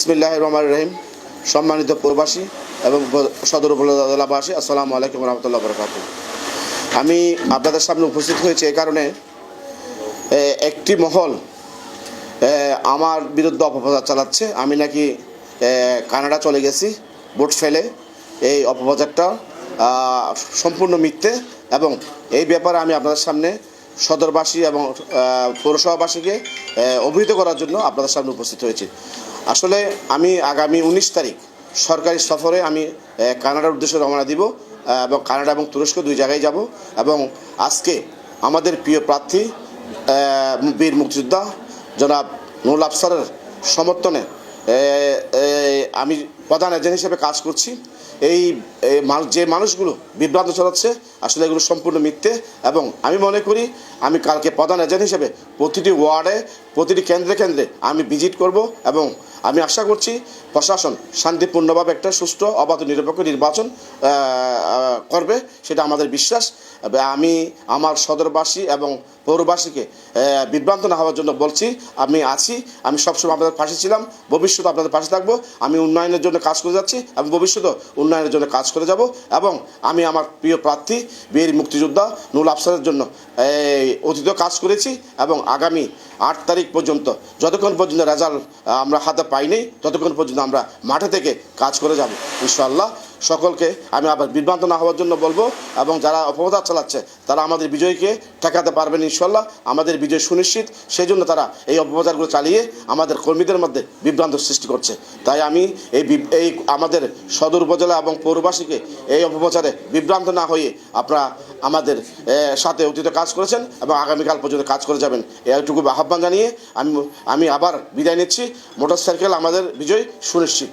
বিসমিল্লাহ রহমান রহিম। সম্মানিত প্রবাসী এবং সদর উপজেলাবাসী, আসসালামু আলাইকুম রহমতুল্লাহ বরকাত আমি আপনাদের সামনে উপস্থিত হয়েছি এই কারণে একটি মহল আমার বিরুদ্ধে অপপ্রচার চালাচ্ছে। আমি নাকি কানাডা চলে গেছি ভোট ফেলে। এই অপপ্রচারটা সম্পূর্ণ মিথ্যে এবং এই ব্যাপারে আমি আপনাদের সামনে সদরবাসী এবং পৌরসভাবাসীকে অভিহিত করার জন্য আপনাদের সামনে উপস্থিত হয়েছি। আসলে আমি আগামী উনিশ তারিখ সরকারি সফরে আমি কানাডার উদ্দেশ্যে রওনা দিব এবং কানাডা এবং তুরস্ক দুই জায়গায় যাব এবং আজকে আমাদের প্রিয় প্রার্থী বীর মুক্তিযোদ্ধা জনাব নুল আফসারের সমর্থনে আমি প্রধান এজেন্ট হিসেবে কাজ করছি। এই যে মানুষগুলো বিভ্রান্ত চলাচ্ছে আসলে এগুলো সম্পূর্ণ মিথ্যে এবং আমি মনে করি, আমি কালকে প্রধান এজেন্ট হিসেবে প্রতিটি ওয়ার্ডে, প্রতিটি কেন্দ্রে কেন্দ্রে আমি ভিজিট করব এবং আমি আশা করছি প্রশাসন শান্তিপূর্ণভাবে একটা সুষ্ঠু, অবাধ, নিরপেক্ষ নির্বাচন করবে, সেটা আমাদের বিশ্বাস। আমি আমার সদরবাসী এবং পৌরবাসীকে বিভ্রান্ত না হওয়ার জন্য বলছি, আমি আছি, আমি সবসময় আপনাদের পাশে ছিলাম, ভবিষ্যতে আপনাদের পাশে থাকব, আমি উন্নয়নের জন্য কাজ করে যাচ্ছি আমি ভবিষ্যতে উন্নয়নের জন্য কাজ করে যাব এবং আমি আমার প্রিয় প্রার্থী, বীর মুক্তিযোদ্ধা নুল আফসারের জন্য অতীত কাজ করেছি এবং আগামী আট তারিখ পর্যন্ত, যতক্ষণ পর্যন্ত রেজাল্ট আমরা হাতে পাইনি, ততক্ষণ পর্যন্ত আমরা মাঠে থেকে কাজ করে যাব, ইনশাআল্লাহ। সকলকে আমি আবার বিভ্রান্ত না হওয়ার জন্য বলব, এবং যারা অপপ্রচার চালাচ্ছে, তারা আমাদের বিজয়কে ঠেকাতে পারবেন ইনশাল্লাহ। আমাদের বিজয় সুনিশ্চিত সেই জন্য তারা এই অপপ্রচারগুলো চালিয়ে আমাদের কর্মীদের মধ্যে বিভ্রান্ত সৃষ্টি করছে। তাই আমি এই এই আমাদের সদর উপজেলা এবং পৌরবাসীকে এই অপপ্রচারে বিভ্রান্ত না হয়ে আপনারা আমাদের সাথে অতীত কাজ করেছেন এবং আগামীকাল পর্যন্ত কাজ করে যাবেন। এইটুকু আহ্বান জানিয়ে আমি আমি আবার বিদায় নিচ্ছি। মোটরসাইকেল আমাদের বিজয় সুনিশ্চিত।